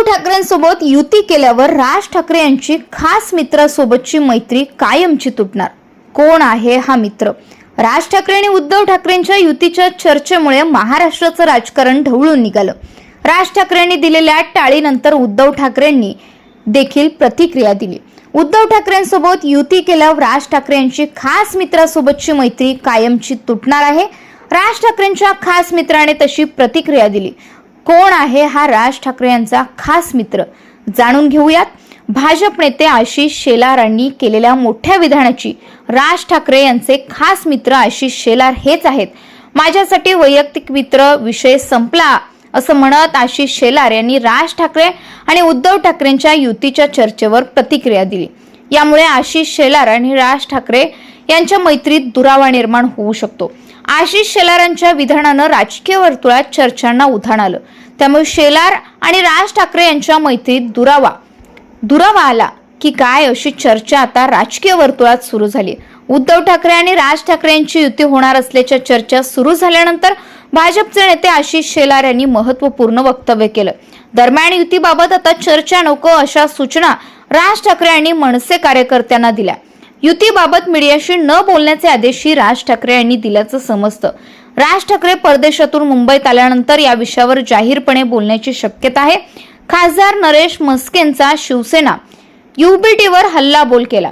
उद्धव ठाकरेंसोबत युती केल्यावर राज ठाकरे यांची खास मित्रासोबतची मैत्री कायमची तुटणार. कोण आहे हा मित्र? राज ठाकरे आणि उद्धव ठाकरेंच्या युतीच्या चर्चेमुळे महाराष्ट्राचं राजकारण ढवळून निघालं. राज ठाकरेंनी दिलेल्या टाळीनंतर उद्धव ठाकरेंनी देखील प्रतिक्रिया दिली. उद्धव ठाकरेंसोबत युती केल्यावर राज ठाकरे यांची खास मित्रासोबतची मैत्री कायमची तुटणार आहे. राज ठाकरेंच्या खास मित्राने तशी प्रतिक्रिया दिली. कोण आहे हा राज ठाकरे यांचा खास मित्र? जाणून घेऊयात. भाजप नेते आशिष शेलारांनी केलेल्या मोठ्या विधानाची राज ठाकरे यांचे खास मित्र आशिष शेलार हेच आहेत. माझ्यासाठी वैयक्तिक मित्र विषय संपला असं म्हणत आशिष शेलार यांनी राज ठाकरे आणि उद्धव ठाकरेंच्या युतीच्या चर्चेवर प्रतिक्रिया दिली. यामुळे आशिष शेलार आणि राज ठाकरे यांच्या मैत्रीत दुरावा निर्माण होऊ शकतो. आशिष शेलारांच्या विधानानं राजकीय वर्तुळात चर्चांना उधाण आलं. त्यामुळे शेलार आणि राज ठाकरे यांच्या मैत्रीत दुरावा. दुरावा आला की काय अशी चर्चा आता राजकीय वर्तुळात सुरू झाली उद्धव ठाकरे आणि राज ठाकरे यांची युती होणार असल्याच्या चर्चा सुरू झाल्यानंतर भाजपचे नेते आशिष शेलार यांनी महत्त्वपूर्ण वक्तव्य केलं. दरम्यान युतीबाबत आता चर्चा नको अशा सूचना राज ठाकरे यांनी मनसे कार्यकर्त्यांना दिल्या. युतीबाबत मीडियाशी न बोलण्याचे आदेशही राज ठाकरे यांनी दिल्याचं समजतं. राज ठाकरे परदेशातून मुंबईत आल्यानंतर या विषयावर जाहीरपणे बोलण्याची शक्यता आहे. खासदार नरेश मस्केंचा शिवसेना युबीटीवर हल्ला बोल केला.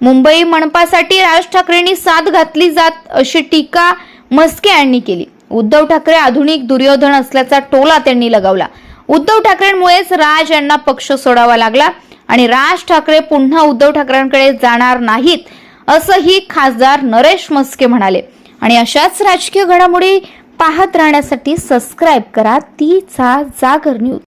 मुंबई मनपासाठी राज ठाकरेंनी साथ घातली जात अशी टीका मस्के यांनी केली. उद्धव ठाकरे आधुनिक दुर्योधन असल्याचा टोला त्यांनी लगावला. उद्धव ठाकरेंमुळेच राज यांना पक्ष सोडावा लागला. आणि राज ठाकरे पुन्हा उद्धव ठाकरेंकडे जाणार नाहीत असंही खासदार नरेश मस्के म्हणाले. आणि अशाच राजकीय घडामोडी पाहत राहण्यासाठी सबस्क्राईब करा. तीचा जागर न्यूज